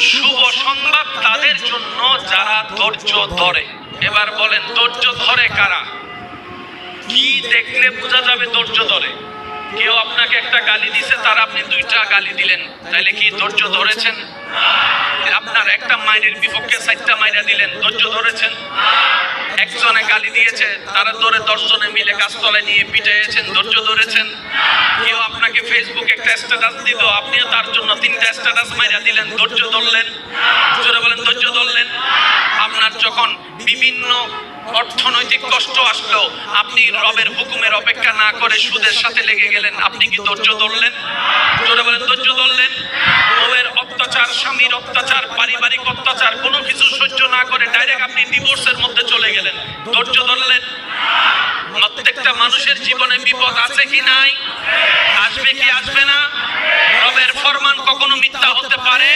শুভ সংবাদ তাদের জন্য যারা ধৈর্য ধরে। এবার বলেন, ধৈর্য ধরে কারা? কি দেখলে বোঝা যাবে ধৈর্য ধরে? কেউ আপনাকে একটা গালি দিছে, তার আপনি দুইটা গালি দিলেন। তাইলে কি ধৈর্য ধরেছেন? আপনার একটা মাইনের বিপক্ষে চারটা মাইনা দিলেন। ধৈর্য ধরেছেন? একজনে গালি দিয়েছে, তারা ধরে দশজনে মিলে গাছতলায় নিয়ে পিটাইয়েছেন, ধৈর্য ধরেছেন। কেউ আপনাকে ফেসবুকে একটা স্ট্যাটাস দিল, আপনিও তার জন্য তিনটা স্ট্যাটাস মাইরা দিলেন, ধৈর্য ধরলেন। জোরে বলেন, ধৈর্য ধরলেন। আপনার যখন বিভিন্ন অর্থনৈতিক কষ্ট আসলো, আপনি রবের হুকুমের অপেক্ষা না করে সুদের সাথে লেগে গেলেন, আপনি কি ধৈর্য ধরলেন? জোরে বলেন, ধৈর্য ধরলেন। বউয়ের অত্যাচার, স্বামীর অত্যাচার, পারিবারিক অত্যাচার, কোনো কিছু সহ্য না করে ডাইরেক্ট আপনি ডিভোর্সের ধৈর্য ধরলেন প্রত্যেকটা মানুষের জীবনে বিপদ আছে কি নাই? আসবে কি আসবে না? রবের ফরমান কখনো মিথ্যা হতে পারে?